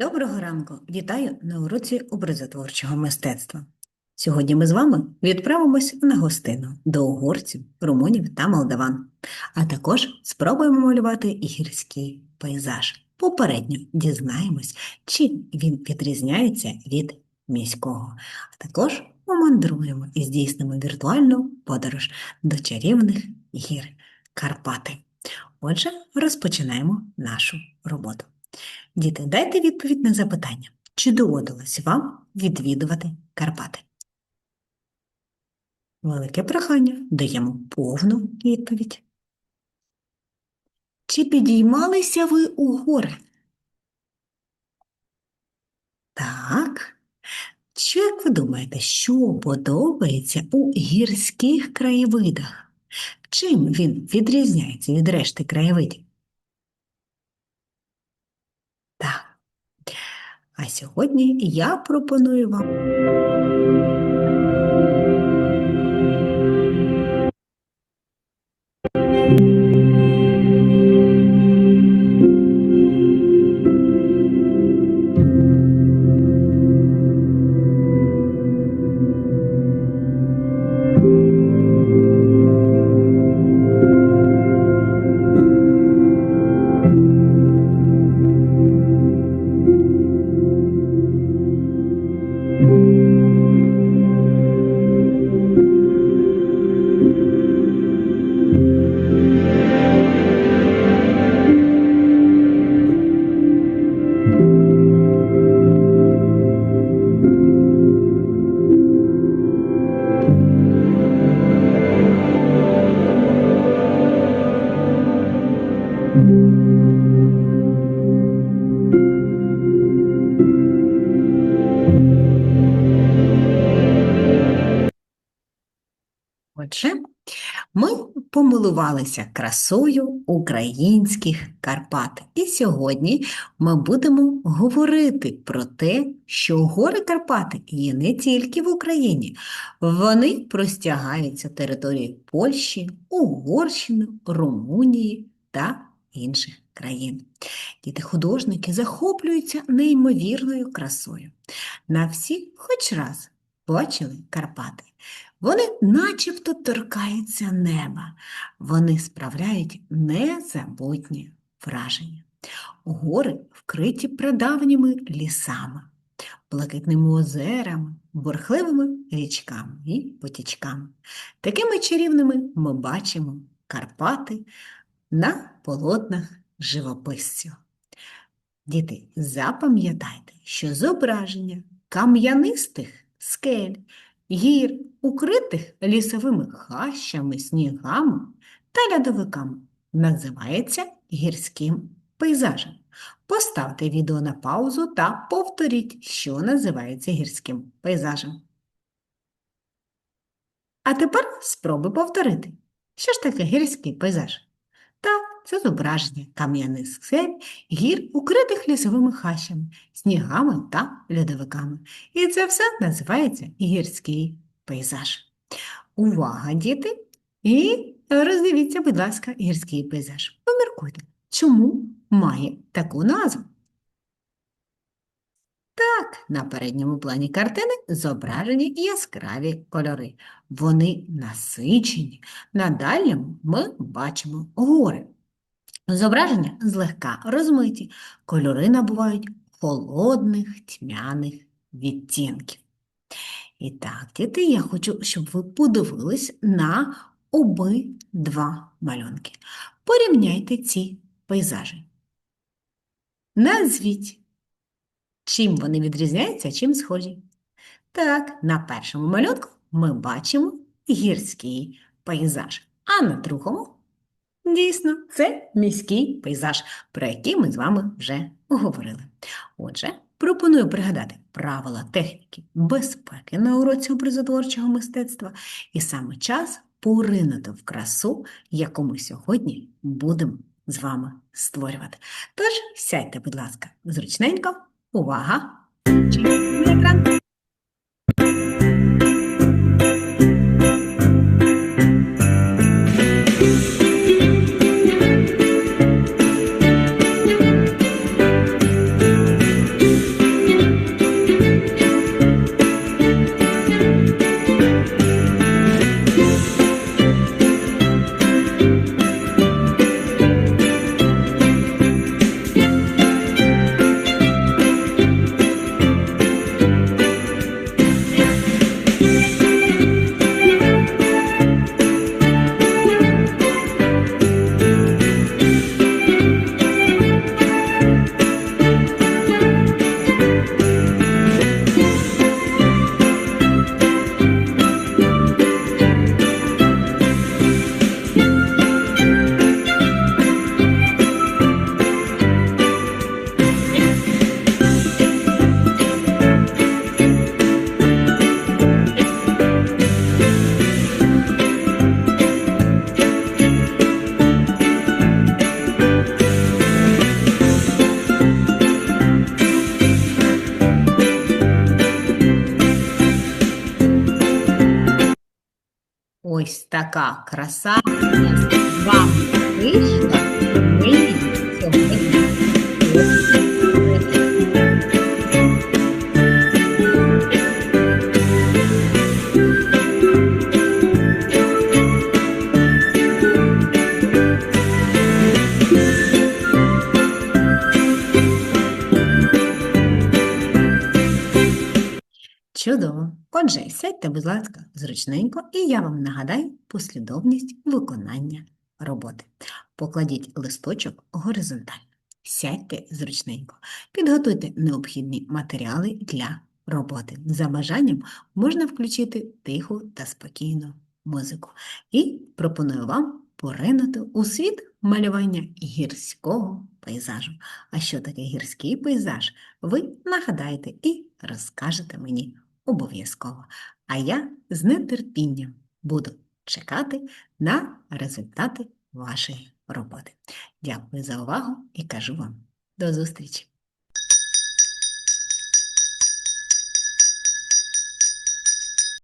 Доброго ранку! Вітаю на уроці образотворчого мистецтва. Сьогодні ми з вами відправимось на гостину до угорців, румунів та молдаван, а також спробуємо малювати гірський пейзаж. Попередньо дізнаємось, чим він відрізняється від міського, а також помандруємо і здійснимо віртуальну подорож до чарівних гір Карпати. Отже, розпочинаємо нашу роботу. Діти, дайте відповідь на запитання. Чи доводилось вам відвідувати Карпати? Велике прохання. Даємо повну відповідь. Чи підіймалися ви у гори? Так. Що, як ви думаєте, що подобається у гірських краєвидах? Чим він відрізняється від решти краєвидів? Так. А сьогодні я пропоную вам Отже, ми помилувалися красою українських Карпат. І сьогодні ми будемо говорити про те, що гори Карпати є не тільки в Україні, вони простягаються територією Польщі, Угорщини, Румунії та інших країн. Діти-художники захоплюються неймовірною красою. На всі хоч раз бачили Карпати. Вони начебто торкаються неба, вони справляють незабутнє враження. Гори вкриті прадавніми лісами, блакитними озерами, бурхливими річками і потічками. Такими чарівними ми бачимо Карпати на полотнах живописців. Діти, запам'ятайте, що зображення кам'янистих скель, гір, укритих лісовими хащами, снігами та льодовиками, називається гірським пейзажем. Поставте відео на паузу та повторіть, що називається гірським пейзажем. А тепер спробуй повторити. Що ж таке гірський пейзаж? Це зображення кам'яних скель, гір, укритих лісовими хащами, снігами та льодовиками. І це все називається гірський пейзаж. Увага, діти! І роздивіться, будь ласка, гірський пейзаж. Поміркуйте, чому має таку назву? Так, на передньому плані картини зображені яскраві кольори. Вони насичені. На дальньому ми бачимо гори. Зображення злегка розмиті, кольори набувають холодних тьмяних відтінків. І так, діти, я хочу, щоб ви подивились на обидва малюнки. Порівняйте ці пейзажі. Назвіть, чим вони відрізняються, чим схожі. Так, на першому малюнку ми бачимо гірський пейзаж, а на другому Дійсно, це міський пейзаж, про який ми з вами вже говорили. Отже, пропоную пригадати правила техніки безпеки на уроці образотворчого мистецтва і саме час поринути в красу, яку ми сьогодні будемо з вами створювати. Тож сядьте, будь ласка, зручненько, увага! Чекайте екран. Ось така краса. У сядьте, будь ласка, зручненько, і я вам нагадаю послідовність виконання роботи. Покладіть листочок горизонтально. Сядьте зручненько. Підготуйте необхідні матеріали для роботи. За бажанням можна включити тиху та спокійну музику. І пропоную вам поринути у світ малювання гірського пейзажу. А що таке гірський пейзаж? Ви нагадаєте і розкажете мені обов'язково. А я з нетерпінням буду чекати на результати вашої роботи. Дякую за увагу і кажу вам до зустрічі!